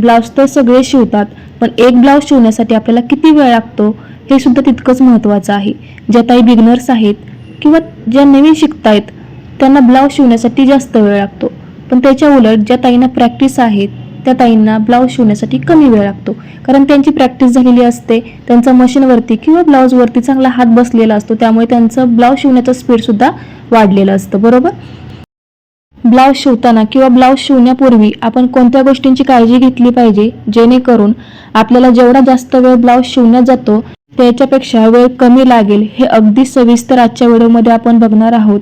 Blouse तर सगळे शिवतात पण एक ब्लाऊज शिवण्यासाठी आपल्याला किती वेळ लागतो हे सुद्धा तितकंच महत्त्वाचं आहे. ज्या ताई बिगनर्स आहेत किंवा ज्या नवीन शिकतायत त्यांना ब्लाऊज शिवण्यासाठी जास्त वेळ लागतो. पण त्याच्या उलट ज्या ताईंना प्रॅक्टिस आहेत त्या ताईंना ब्लाऊज शिवण्यासाठी कमी वेळ लागतो. कारण त्यांची प्रॅक्टिस झालेली असते त्यांचा मशीनवरती किंवा ब्लाऊजवरती चांगला हात बसलेला असतो त्यामुळे त्यांचं ब्लाऊज शिवण्याचं स्पीडसुद्धा वाढलेलं असतं बरोबर? ब्लाऊज शिवताना किंवा ब्लाऊज शिवण्यापूर्वी आपण कोणत्या गोष्टींची काळजी घेतली पाहिजे? जेणेकरून आपल्याला जेवढा जास्त वेळ ब्लाऊज शिवण्यात जातो त्याच्यापेक्षा वेळ कमी लागेल हे अगदी सविस्तर आजच्या व्हिडिओमध्ये आपण बघणार आहोत.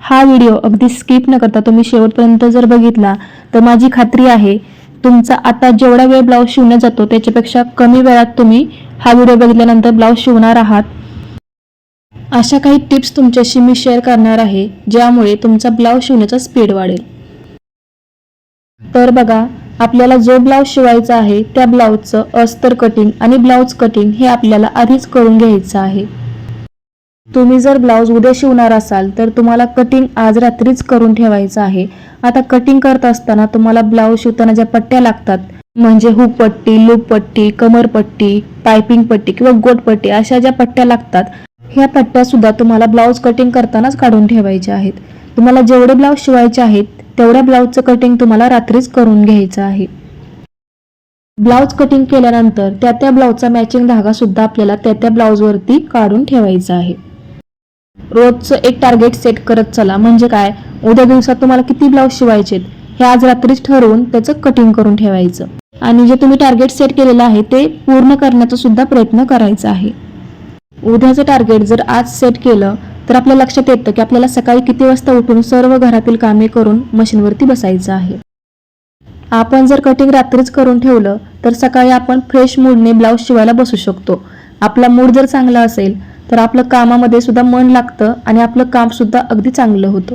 हा व्हिडिओ अगदी स्किप न करता तुम्ही शेवटपर्यंत जर बघितला तर माझी खात्री आहे तुमचा आता जेवढा वेळ ब्लाऊज शिवण्यात जातो त्याच्यापेक्षा कमी वेळात तुम्ही हा व्हिडिओ बघितल्यानंतर ब्लाऊज शिवणार आहात. अशा काही टिप्स तुमच्याशी मी शेअर करणार आहे ज्यामुळे तुमचा ब्लाऊज शिवण्याचा स्पीड वाढेल. तर बघा आपल्याला जो ब्लाऊज शिवायचा आहे त्या ब्लाऊजचं अस्तर कटिंग आणि ब्लाऊज कटिंग हे आपल्याला आधीच करून घ्यायचं आहे. तुम्ही जर ब्लाऊज उद्या शिवणार असाल तर तुम्हाला कटिंग आज रात्रीच करून ठेवायचं आहे. आता कटिंग करत असताना तुम्हाला ब्लाऊज शिवताना ज्या पट्ट्या लागतात म्हणजे हुक पट्टी लूप पट्टी कमरपट्टी पायपिंग पट्टी किंवा गोटपट्टी अशा ज्या पट्ट्या लागतात ह्या पट्ट्यासुद्धा तुम्हाला ब्लाऊज कटिंग करतानाच काढून ठेवायच्या आहेत. तुम्हाला जेवढे ब्लाऊज शिवायचे आहेत तेवढ्या ब्लाऊजचं कटिंग तुम्हाला रात्रीच करून घ्यायचं आहे. ब्लाऊज कटिंग केल्यानंतर त्या त्या ब्लाऊजचा मॅचिंग धागा सुद्धा आपल्याला त्या त्या ब्लाऊजवरती काढून ठेवायचा आहे. रोजचं एक टार्गेट सेट करत चला. म्हणजे काय? उद्या दिवसात तुम्हाला किती ब्लाऊज शिवायचे हे आज रात्रीच ठरवून त्याचं कटिंग करून ठेवायचं. आणि जे तुम्ही टार्गेट सेट केलेलं आहे ते पूर्ण करण्याचा सुद्धा प्रयत्न करायचा आहे. उद्याचं टार्गेट जर आज सेट केलं तर आपल्या लक्षात येतं की आपल्याला सकाळी किती वाजता उठून सर्व घरातील कामे करून मशीनवरती बसायचं आहे. आपण जर कटिंग रात्रीच करून ठेवलं तर सकाळी आपण फ्रेश मूडने ब्लाऊज शिवायला बसू शकतो. आपला मूड जर चांगला असेल तर आपलं कामामध्ये सुद्धा मन लागतं आणि आपलं काम सुद्धा अगदी चांगलं होतं.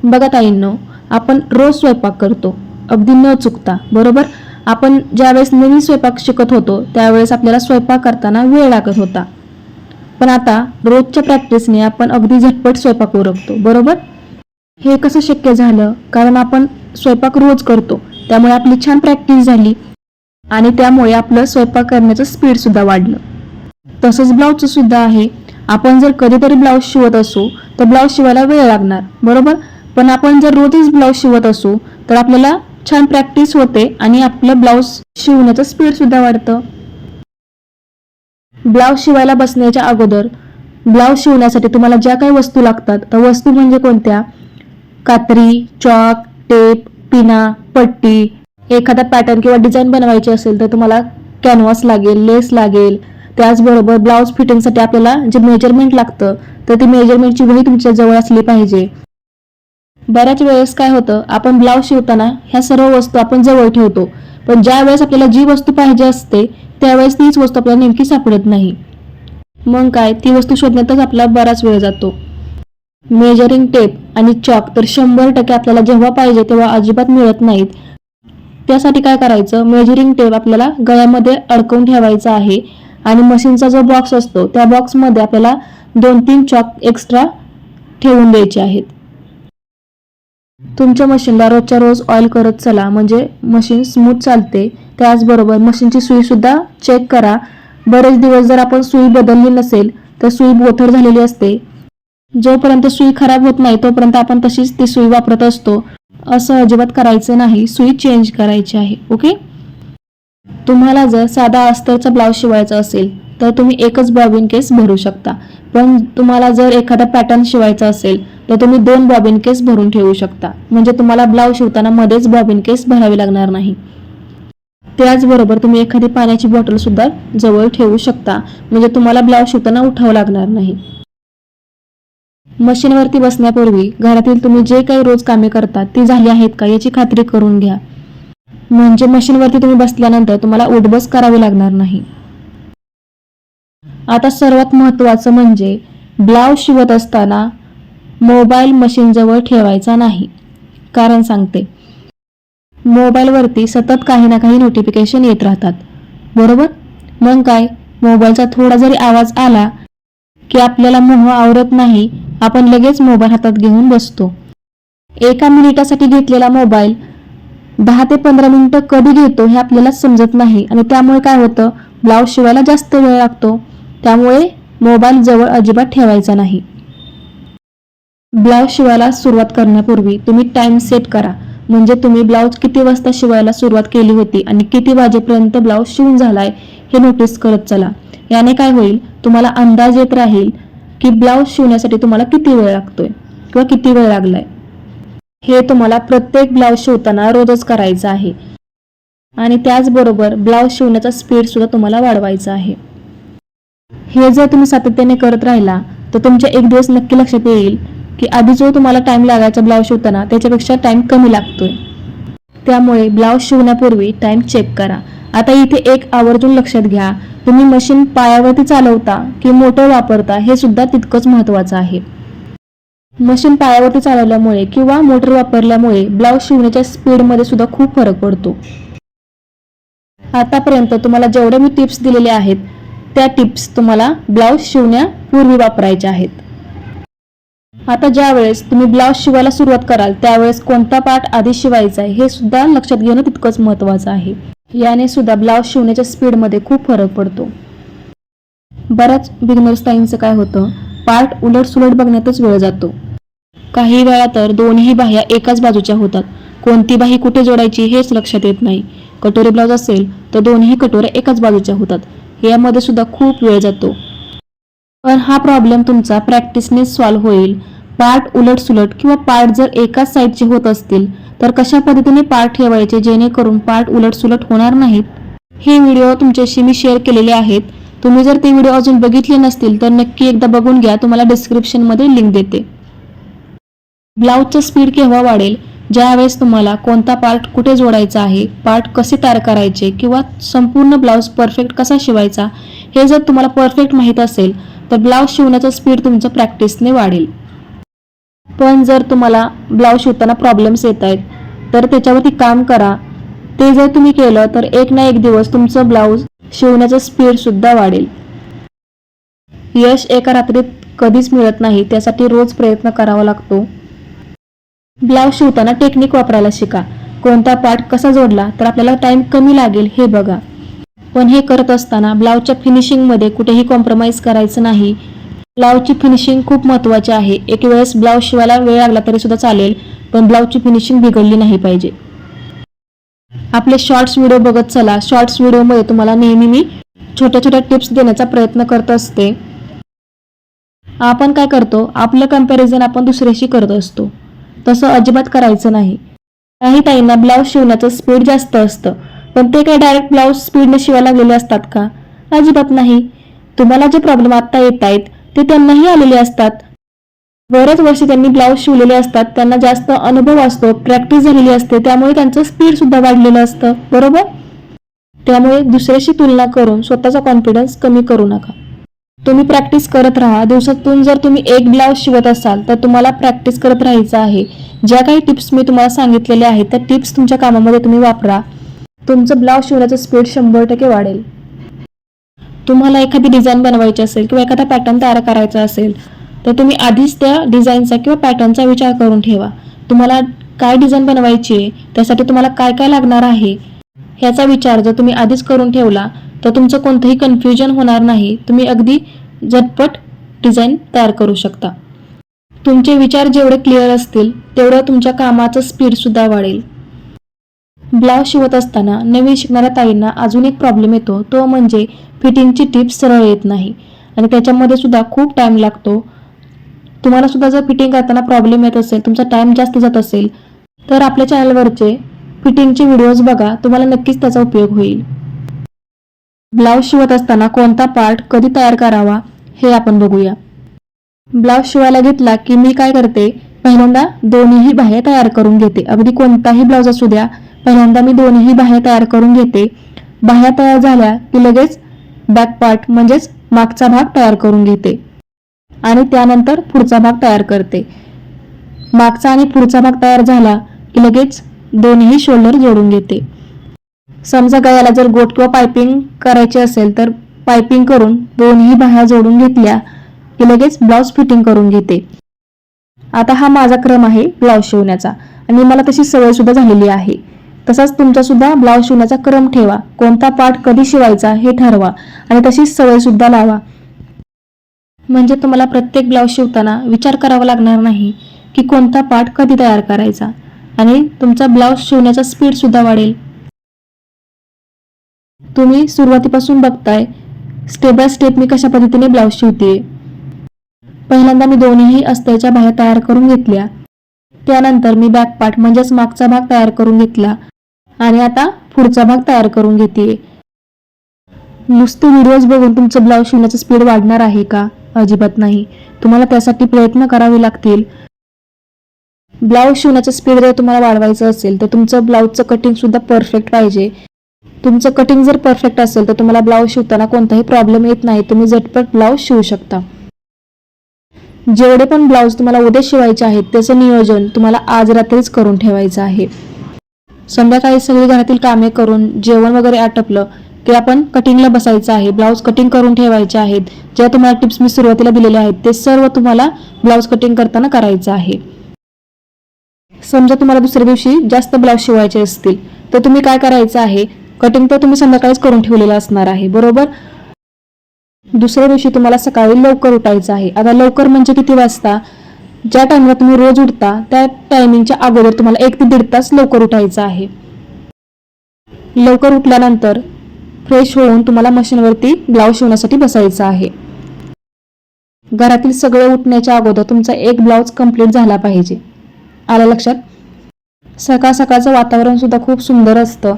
बघा ताईंनो आपण रोज स्वयंपाक करतो. अगदी न चुकता बरोबर? आपण ज्यावेळेस नवीन स्वयंपाक शिकत होतो त्यावेळेस आपल्याला स्वयंपाक करताना वेळ लागत होता. पण आता रोजच्या प्रॅक्टिसने आपण अगदी झटपट स्वयंपाक उरकतो बरोबर? हे कसं शक्य झालं? कारण आपण स्वयंपाक रोज करतो त्यामुळे आपली छान प्रॅक्टिस झाली आणि त्यामुळे आपलं स्वयंपाक करण्याचं स्पीडसुद्धा वाढलं. तसंच ब्लाऊजचं सुद्धा आहे. आपण जर कधीतरी ब्लाऊज शिवत असू तर ब्लाऊज शिवायला वेळ लागणार बरोबर? पण आपण जर रोजच ब्लाऊज शिवत असू तर आपल्याला छान प्रॅक्टिस होते आणि आपलं ब्लाऊज शिवण्याचं स्पीड सुद्धा वाढतं. ब्लाऊज शिवायला बसण्याच्या अगोदर ब्लाऊज शिवण्यासाठी तुम्हाला ज्या काही वस्तू लागतात त्या वस्तू म्हणजे कोणत्या? कात्री चॉक टेप पिना पट्टी. एखादा पॅटर्न किंवा डिझाईन बनवायची असेल तर तुम्हाला कॅनव्हास लागेल लेस लागेल. त्याचबरोबर ब्लाऊज फिटिंगसाठी आपल्याला जे मेजरमेंट लागतं तर ती मेजरमेंटची वही तुमच्या जवळ असली पाहिजे. बऱ्याच वेळेस काय होतं आपण ब्लाऊज शिवताना ह्या सर्व वस्तू आपण जवळ ठेवतो. पण ज्या वेळेस आपल्याला जी वस्तू पाहिजे असते त्यावेळेस तीच वस्तू आपल्याला नेमकी सापडत नाही. मग काय ती वस्तू शोधण्यातच आपला बराच वेळ जातो. मेजरिंग टेप आणि चॉक तर शंभर टक्के आपल्याला जेव्हा पाहिजे तेव्हा अजिबात मिळत नाहीत. त्यासाठी काय करायचं मेजरिंग टेप आपल्याला गळ्यामध्ये अडकवून ठेवायचा आहे आणि मशीनचा जो बॉक्स असतो त्या बॉक्समध्ये आपल्याला दोन तीन चॉक एक्स्ट्रा ठेवून द्यायचे आहेत. तुमच्या मशीनला रोजच्या रोज ऑइल करत चला म्हणजे मशीन स्मूथ चालते. त्याचबरोबर मशीनची सुई सुद्धा चेक करा. बरेच दिवस जर आपण सुई बदलली नसेल तर सुई बोथर झालेली असते. जोपर्यंत सुई खराब होत नाही तोपर्यंत आपण तशीच ती सुई वापरत असतो. असं अजिबात करायचं नाही. सुई चेंज करायची आहे ओके तुम्हाला जर साधा अस्तरचा ब्लाऊज शिवायचा असेल तर तुम्ही एकच बॉबिन केस भरू शकता. पण तुम्हाला जर एखादा पॅटर्न शिवायचा असेल तर तुम्ही दोन बॉबिन केस भरून ठेवू शकता. म्हणजे तुम्हाला ब्लाऊज शिवताना मध्येच बॉबिन केस भरावी लागणार नाही. त्याचबरोबर तुम्ही एखादी पाण्याची बॉटल सुद्धा जवळ ठेवू शकता. म्हणजे तुम्हाला ब्लाऊज शिवताना उठावं लागणार नाही. मशीनवरती बसण्यापूर्वी घरातील तुम्ही जे काही रोज कामे करता ती झाली आहेत का याची खात्री करून घ्या. म्हणजे मशीनवरती तुम्ही बसल्यानंतर तुम्हाला उठबस करावी लागणार नाही. आता सर्वात महत्त्वाचं म्हणजे ब्लाऊज शिवत असताना मोबाईल मशीनजवळ ठेवायचा नाही. कारण सांगते मोबाईलवरती सतत काही ना काही नोटिफिकेशन येत राहतात. बरोबर? मग काय? मोबाईलचा थोडा जरी आवाज आला की आपल्याला मोह आवरत नाही आपण लगेच मोबाईल हातात घेऊन बसतो. एका मिनिटासाठी घेतलेला मोबाईल दहा ते पंधरा मिनिटं कधी घेतो हे आपल्याला समजत नाही आणि त्यामुळे काय होतं? ब्लाऊज शिवायला जास्त वेळ लागतो. त्यामुळे मोबाईल जवळ अजिबात ठेवायचा नाही. ब्लाऊज शिवायला सुरुवात करण्यापूर्वी तुम्ही टाइम सेट करा. म्हणजे तुम्ही ब्लाऊज किती वाजता शिवायला सुरुवात केली होती आणि किती वाजेपर्यंत ब्लाऊज शिवून झालाय हे नोटीस करत चला. याने काय होईल? तुम्हाला अंदाज येत राहील की ब्लाऊज शिवण्यासाठी तुम्हाला किती वेळ लागतोय किंवा किती वेळ लागलाय. हे तुम्हाला प्रत्येक ब्लाऊज शिवताना रोजच करायचं आहे. आणि त्याचबरोबर ब्लाऊज शिवण्याचा स्पीड सुद्धा तुम्हाला वाढवायचा आहे. हे जर तुम्ही सातत्याने करत राहिला तर तुमच्या एक दिवस नक्की लक्षात येईल की आधी जो तुम्हाला टाइम लागायचा ब्लाऊज शिवताना त्याच्यापेक्षा टाइम कमी लागतोय. त्यामुळे ब्लाऊज शिवण्यापूर्वी टाइम चेक करा. आता इथे एक आवर्जून लक्षात घ्या. तुम्ही मशीन पायावरती चालवता की मोटर वापरता हे सुद्धा तितकंच महत्वाचं आहे. मशीन पायावरती चालवल्यामुळे किंवा मोटर वापरल्यामुळे ब्लाऊज शिवण्याच्या स्पीडमध्ये सुद्धा खूप फरक पडतो. आतापर्यंत तुम्हाला जेवढे मी टिप्स दिलेले आहेत त्या टिप्स तुम्हाला ब्लाऊज शिवण्यापूर्वी वापरायच्या आहेत. आता ज्या वेळेस तुम्ही ब्लाऊज शिवायला सुरुवात कराल त्यावेळेस कोणता पार्ट आधी शिवायचा आहे हे सुद्धा लक्षात घेणं तितकंच महत्त्वाचं आहे. याने सुद्धा ब्लाऊज शिवण्याच्या स्पीडमध्ये खूप फरक पडतो. बऱ्याच बिगनर्स टाईमचं काय होतं पार्ट उलट सुलट बघण्यातच वेळ जातो. काही वेळा तर दोन्ही बाह्या एकाच बाजूच्या होतात. कोणती बाही कुठे जोडायची हेच लक्षात येत नाही. कटोरी ब्लाऊज असेल तर दोन्ही कटोऱ्या एकाच बाजूच्या होतात. यामध्ये सुद्धा खूप वेळ जातो. पण हा प्रॉब्लेम तुमचा प्रॅक्टिसने सॉल्व्ह होईल. पार्ट उलट सुलट किंवा पार्ट जर एकाच साईडचे होत असतील तर कशा पद्धतीने पार्ट ठेवायचे जेणेकरून पार्ट उलट सुलट होणार नाहीत हे व्हिडिओ तुमच्याशी मी शेअर केलेले आहेत. तुम्ही जर ते व्हिडिओ अजून बघितले नसतील तर नक्की एकदा बघून घ्या. तुम्हाला डिस्क्रिप्शनमध्ये लिंक देते. ब्लाऊजचं स्पीड केव्हा वाढेल? ज्यावेळेस तुम्हाला कोणता पार्ट कुठे जोडायचा आहे पार्ट कसे तयार करायचे किंवा संपूर्ण ब्लाऊज परफेक्ट कसा शिवायचा हे जर तुम्हाला परफेक्ट माहीत असेल तर ब्लाऊज शिवण्याचा स्पीड तुमचं प्रॅक्टिसने वाढेल. पण जर तुम्हाला ब्लाऊज शिवताना प्रॉब्लेम्स येत आहेत तर त्याच्यावरती काम करा. ते जर तुम्ही केलं तर एक ना एक दिवस तुमचं ब्लाऊज शिवण्याचं स्पीडसुद्धा वाढेल. यश एका रात्रीत कधीच मिळत नाही त्यासाठी रोज प्रयत्न करावा लागतो. ब्लाऊज शिवताना टेक्निक वापरायला शिका. कोणता पार्ट कसा जोडला तर आपल्याला टाइम कमी लागेल हे बघा. पण हे करत असताना ब्लाऊजच्या फिनिशिंगमध्ये कुठेही कॉम्प्रोमाइज करायचं नाही. ब्लाऊजची फिनिशिंग खूप महत्त्वाची आहे. एक वेळेस ब्लाऊज शिवायला वेळ लागला तरी सुद्धा चालेल पण ब्लाऊजची फिनिशिंग बिघडली नाही पाहिजे. आपले शॉर्ट्स व्हिडिओ बघत चला. शॉर्ट्स व्हिडिओमध्ये तुम्हाला नेहमी मी छोट्या छोट्या टिप्स देण्याचा प्रयत्न करत असते. आपण काय करतो? आपलं कंपॅरिझन आपण दुसऱ्याशी करत असतो. तसं अजिबात करायचं नाही. काही ताईंना ब्लाऊज शिवण्याचं स्पीड जास्त असतं. पण ते काय डायरेक्ट ब्लाऊज स्पीडने शिवायला लागलेले असतात का? अजिबात नाही. तुम्हाला जे प्रॉब्लेम आता येत आहेत ते त्यांनाही आलेले असतात. बरेच वर्ष त्यांनी ब्लाऊज शिवलेले असतात त्यांना जास्त अनुभव असतो प्रॅक्टिस झालेली असते त्यामुळे त्यांचं स्पीड सुद्धा वाढलेलं असतं. बरोबर? त्यामुळे दुसऱ्याशी तुलना करून स्वतःचा कॉन्फिडन्स कमी करू नका. तुम्ही प्रॅक्टिस करत राहा. दिवसातून जर तुम्ही एक ब्लाऊज शिवत असाल तर तुम्हाला प्रॅक्टिस करत राहायचं आहे. ज्या काही टिप्स मी तुम्हाला सांगितलेल्या आहेत त्या टिप्स तुमच्या कामामध्ये तुम्ही वापरा. तुमचं ब्लाऊज शिवण्याचं स्पीड शंभर टक्के वाढेल. तुम्हाला एखादी डिझाईन बनवायची असेल किंवा एखादा पॅटर्न तयार करायचा असेल तर तुम्ही आधीच त्या डिझाईनचा किंवा पॅटर्नचा विचार करून ठेवा. तुम्हाला काय डिझाईन बनवायची आहे त्यासाठी तुम्हाला काय काय लागणार आहे ह्याचा विचार जर तुम्ही आधीच करून ठेवला तर तुमचं कोणतंही कन्फ्युजन होणार नाही. तुम्ही अगदी झटपट डिझाईन तयार करू शकता. तुमचे विचार जेवढे क्लिअर असतील तेवढं तुमच्या कामाचं स्पीड सुद्धा वाढेल. ब्लाऊज शिवत असताना नवीन शिकणाऱ्या ताईंना अजून एक प्रॉब्लेम येतो. तो म्हणजे फिटिंगची टिप्स सरळ येत नाही. आणि त्याच्यामध्ये सुद्धा खूप टाइम लागतो. तुम्हाला सुद्धा जर फिटिंग करताना प्रॉब्लेम येत असेल तुमचा टाईम जास्त जात असेल तर आपल्या चॅनलवरचे फिटिंगचे व्हिडिओज बघा तुम्हाला नक्कीच त्याचा उपयोग होईल. ब्लाऊज शिवत असताना कोणता पार्ट कधी तयार करावा हे आपण बघूया. ब्लाऊज शिवायला घेतला की मी काय करते पहिल्यांदा दोन्हीही बाह्या तयार करून घेते. अगदी कोणताही ब्लाऊज असू द्या पहिल्यांदा मी दोन्हीही बाह्या तयार करून घेते. बाह्या तयार झाल्या की लगेच बॅक पार्ट म्हणजेच मागचा भाग तयार करून घेते. आणि त्यानंतर पुढचा भाग तयार करते. मागचा आणि पुढचा भाग तयार झाला की लगेच दोन्ही शोल्डर जोडून घेते. समजा गळ्याला जर गोट किंवा पायपिंग करायची असेल तर पायपिंग करून दोन्ही बाह्या जोडून घेतल्या की लगेच ब्लाऊज फिटिंग करून घेते. आता हा माझा क्रम आहे ब्लाऊज शिवण्याचा. आणि मला तशी सवय सुद्धा झालेली आहे. तसाच तुमचा सुद्धा ब्लाऊज शिवण्याचा क्रम ठेवा. कोणता पार्ट कधी शिवायचा हे ठरवा. आणि तशीच सवय सुद्धा लावा. म्हणजे तुम्हाला प्रत्येक ब्लाऊज शिवताना विचार करावा लागणार नाही की कोणता पार्ट कधी तयार करायचा. आणि तुमचा ब्लाऊज शिवण्याचा स्पीड सुद्धा वाढेल. तुम्ही सुरुवातीपासून बघताय स्टेप बाय स्टेप मी कशा पद्धतीने ब्लाऊज शिवते पहिल्यांदा मी दोन्हीही अस्त्याच्या बाह्या तयार करून घेतल्या. त्यानंतर मी बॅक पार्ट म्हणजेच मागचा भाग तयार करून घेतला आणि आता पुढचा भाग तयार करून घेते नुसते व्हिडिओज बघून तुमचं ब्लाऊज शिवण्याचं स्पीड वाढणार आहे का? अजिबात नाही. तुम्हाला त्यासाठी प्रयत्न करावे लागतील. ब्लाऊज शिवण्याचं स्पीड जर तुम्हाला वाढवायचं असेल तर तुमचं ब्लाऊजचं कटिंग सुद्धा परफेक्ट पाहिजे. तुमचं कटिंग जर परफेक्ट असेल तर तुम्हाला ब्लाऊज शिवताना कोणताही प्रॉब्लेम येत नाही. तुम्ही झटपट ब्लाऊज शिवू शकता. जेवढे पण ब्लाऊज तुम्हाला उद्या शिवायचे आहेत त्याचं नियोजन तुम्हाला आज रात्रीच करून ठेवायचं आहे. संध्याकाळी सगळी घरातील कामे करून जेवण वगैरे आटपलं की आपण कटिंगला बसायचं आहे ब्लाऊज कटिंग करून ठेवायचे आहेत ज्या तुम्हाला टिप्स मी सुरुवातीला दिलेल्या आहेत ते सर्व तुम्हाला ब्लाऊज कटिंग करताना करायचं आहे. समजा तुम्हाला दुसऱ्या दिवशी जास्त ब्लाऊज शिवायचे असतील तर तुम्ही काय करायचं आहे? कटिंग तर तुम्ही संध्याकाळीच करून ठेवलेलं असणार आहे बरोबर? दुसऱ्या दिवशी तुम्हाला सकाळी लवकर उठायचं आहे. आता लवकर म्हणजे किती वाजता? ज्या टायमिंगला तुम्ही रोज उठता त्या टायमिंगच्या अगोदर तुम्हाला एक ते दीड तास लवकर उठायचं आहे. लवकर उठल्यानंतर फ्रेश होऊन तुम्हाला मशीनवरती ब्लाऊज शिवण्यासाठी बसायचं आहे. घरातील सगळे उठण्याच्या अगोदर तुमचा एक ब्लाऊज कंप्लीट झाला पाहिजे. आलं लक्षात? सकाळ सकाळचं वातावरण सुद्धा खूप सुंदर असतं.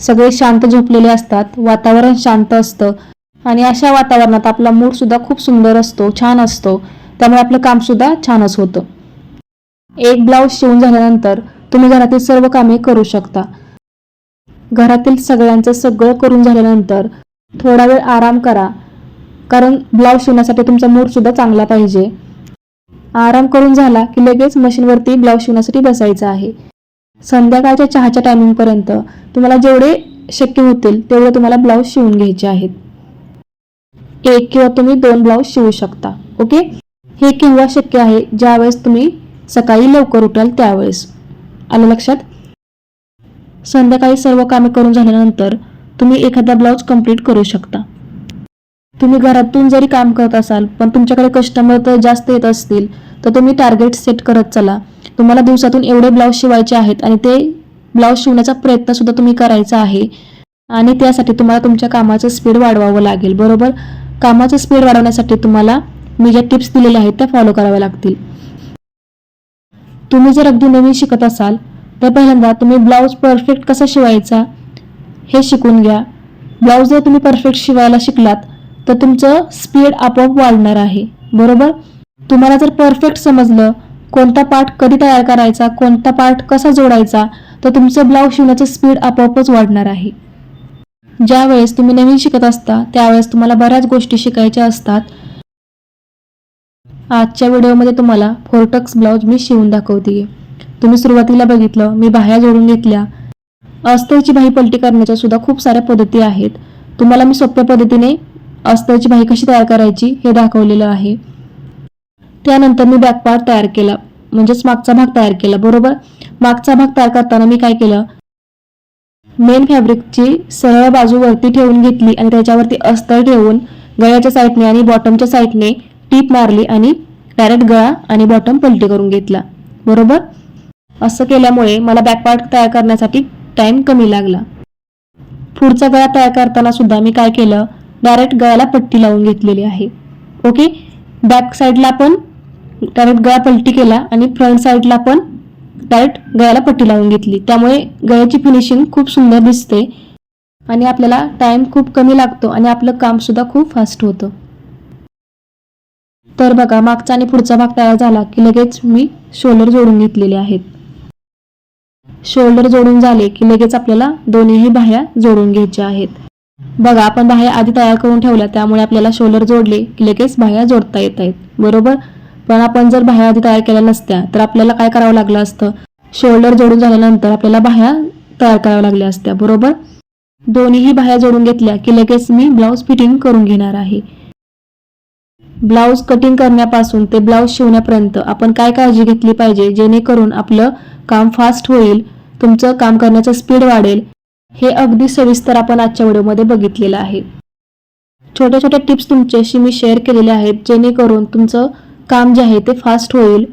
सगळे शांत झोपलेले असतात. वातावरण शांत असतं. आणि अशा वातावरणात आपला मूड सुद्धा खूप सुंदर असतो छान असतो. त्यामुळे आपलं काम सुद्धा छानच होतं. एक ब्लाऊज शिवून झाल्यानंतर तुम्ही घरातील सर्व कामे करू शकता. घरातील सगळ्यांचं सगळं करून झाल्यानंतर थोडा वेळ आराम करा. कारण ब्लाऊज शिवण्यासाठी तुमचा मूड सुद्धा चांगला पाहिजे. आराम करून झाला की लगेच मशीनवरती ब्लाऊज शिवण्यासाठी बसायचं आहे. संध्याकाळच्या चहाच्या टायमिंगपर्यंत तुम्हाला जेवढे शक्य होतील तेवढे तुम्हाला ब्लाऊज शिवून घ्यायचे आहेत. एक किंवा तुम्ही दोन ब्लाऊज शिवू शकता ओके? हे केव्हा शक्य आहे? ज्यावेळेस तुम्ही सकाळी लवकर उठाल त्यावेळेस. आलं लक्षात? संध्याकाळी सर्व कामे करून झाल्यानंतर तुम्ही एखादा ब्लाऊज कंप्लीट करू शकता. तुम्ही घरातून जरी काम करत असाल पण तुमच्याकडे कस्टमर तर जास्त येत असतील तर तुम्ही टार्गेट सेट करत चला. तुम्हाला दिवसातून एवढे ब्लाऊज शिवायचे आहेत आणि ते ब्लाऊज शिवण्याचा प्रयत्न सुद्धा तुम्ही करायचा आहे. आणि त्यासाठी तुम्हाला तुमच्या कामाचं स्पीड वाढवावं लागेल बरोबर? कामाचं स्पीड वाढवण्यासाठी तुम्हाला मी ज्या टिप्स दिलेल्या आहेत त्या फॉलो कराव्या लागतील. तुम्ही जर अगदी नवीन शिकत असाल तर पहिल्यांदा तुम्ही ब्लाऊज परफेक्ट कसा शिवायचा हे शिकून घ्या. ब्लाऊज जर तुम्ही परफेक्ट शिवायला शिकलात तर तुमचं स्पीड आपोआप वाढणार आहे. बरोबर? तुम्हाला जर परफेक्ट समजलं कोणता पार्ट कधी तयार करायचा कोणता पार्ट कसा जोडायचा तर तुमचं ब्लाऊज शिवण्याचं स्पीड आपोआपच वाढणार आहे. ज्या वेळेस तुम्ही नवीन शिकत असता त्यावेळेस तुम्हाला बऱ्याच गोष्टी शिकायच्या असतात. आजच्या व्हिडिओमध्ये तुम्हाला फोरटक्स ब्लाऊज मी शिवून दाखवते तुम्ही सुरुवातीला बघितलं मी बाह्या जोडून घेतल्या. अस्तरची बाही पलटी करण्याच्या सुद्धा खूप साऱ्या पद्धती आहेत. तुम्हाला मी सोप्या पद्धतीने अस्त्राची बाही कशी तयार करायची हे दाखवलेलं आहे. त्यानंतर मी बॅक पार्ट तयार केला. म्हणजेच मागचा भाग तयार केला. बरोबर? मागचा भाग तयार करताना मी काय केलं? मेन फॅब्रिकची सरळ बाजू वरती ठेवून घेतली आणि त्याच्यावरती अस्तर ठेवून गळ्याच्या साईडने आणि बॉटमच्या साईडने टीप मारली आणि डायरेक्ट गळा आणि बॉटम पलटी करून घेतला. बरोबर? असं केल्यामुळे मला बॅक पार्ट तयार करण्यासाठी टाइम कमी लागला. पुढचा गळा तयार करताना सुद्धा मी काय केलं? डायरेक्ट गळ्याला पट्टी लावून घेतलेली आहे. ओके? बॅक साईडला पण डायरेक्ट गळा पलटी केला आणि फ्रंट साईडला पण डायरेक्ट गळ्याला पट्टी लावून घेतली. त्यामुळे गळ्याची फिनिशिंग खूप सुंदर दिसते आणि आपल्याला टाइम खूप कमी लागतो आणि आपलं काम सुद्धा खूप फास्ट होतं. तर बघा मागचा आणि पुढचा भाग तयार झाला की लगेच मी शोल्डर जोडून घेतलेले आहेत. शोल्डर जोडून झाले की लगेच आपल्याला दोन्हीही बाह्या जोडून घ्यायच्या आहेत. बघा आपण बाह्या आधी तयार करून ठेवल्या त्यामुळे आपल्याला शोल्डर जोडले की लगेच बाह्या जोडता येत आहेत. बरोबर? पण आपण जर बाह्या आधी तयार केल्या नसत्या तर आपल्याला काय करावं लागलं असतं? शोल्डर जोडून झाल्यानंतर आपल्याला बाह्या तयार कराव्या लागल्या असत्या बरोबर? दोन्हीही बाह्या जोडून घेतल्या की लगेच मी ब्लाऊज फिटिंग करून घेणार आहे. ब्लाऊज कटिंग करण्यापासून ते ब्लाऊज शिवण्यापर्यंत आपण काय काळजी घेतली पाहिजे? जेणेकरून आपलं काम फास्ट होईल तुमचं काम करण्याचं स्पीड वाढेल. हे अगदी सविस्तर आपण आजच्या व्हिडिओमध्ये बघितलेलं आहे. छोट्या छोट्या टिप्स तुमच्याशी मी शेअर केलेल्या आहेत जेणेकरून तुमचं काम जे आहे ते फास्ट होईल.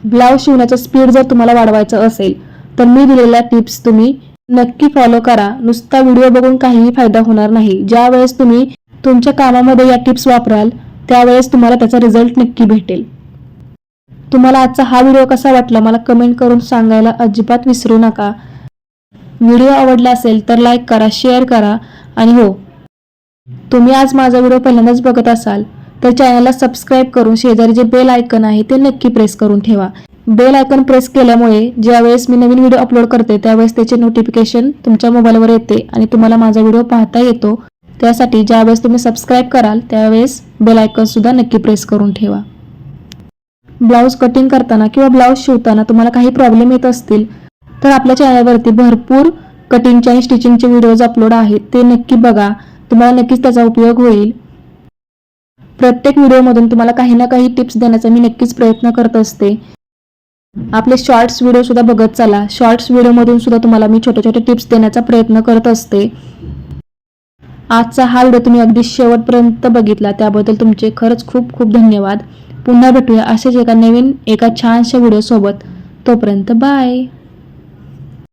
ब्लाऊज शिवण्याचं स्पीड जर तुम्हाला वाढवायचं असेल तर मी दिलेल्या टिप्स तुम्ही नक्की फॉलो करा. नुसता व्हिडिओ बघून काहीही फायदा होणार नाही. ज्या वेळेस तुम्ही तुमच्या कामामध्ये या टिप्स वापराल त्यावेळेस तुम्हाला त्याचा रिझल्ट नक्की भेटेल. तुम्हाला आजचा हा व्हिडिओ कसा वाटला मला कमेंट करून सांगायला अजिबात विसरू नका. व्हिडिओ आवडला असेल तर लाईक करा शेअर करा आणि हो तुम्ही आज माझा व्हिडिओ पहिल्यांदाच बघत असाल तर चॅनलला सबस्क्राईब करून शेजारी जे बेल आयकन आहे ते नक्की प्रेस करून ठेवा. बेल आयकन प्रेस केल्यामुळे ज्यावेळेस मी नवीन व्हिडिओ अपलोड करते त्यावेळेस त्याचे नोटिफिकेशन तुमच्या मोबाईलवर येते आणि तुम्हाला माझा व्हिडिओ पाहता येतो. त्यासाठी ज्यावेळेस तुम्ही सबस्क्राईब कराल त्यावेळेस बेल आयकन सुद्धा नक्की प्रेस करून ठेवा. ब्लाऊज कटिंग करताना किंवा ब्लाऊज शिवताना तुम्हाला काही प्रॉब्लेम येत असतील तर आपल्या चॅनलवरती भरपूर कटिंगचे आणि स्टिचिंगचे व्हिडिओज अपलोड आहेत. ते नक्की बघा. तुम्हाला नक्कीच त्याचा उपयोग होईल. प्रत्येक व्हिडिओमधून तुम्हाला काही ना काही टिप्स देण्याचा मी नक्कीच प्रयत्न करत असते. आपले शॉर्ट्स व्हिडिओ सुद्धा बघत चला. शॉर्ट्स व्हिडिओमधून सुद्धा तुम्हाला मी छोटे छोटे टिप्स देण्याचा प्रयत्न करत असते. आजचा हा व्हिडिओ तुम्ही अगदी शेवटपर्यंत बघितला. त्याबद्दल तुमचे खरंच खूप खूप धन्यवाद. पुन्हा भेटूया असेच एका नवीन एका छानशा व्हिडिओसोबत तोपर्यंत बाय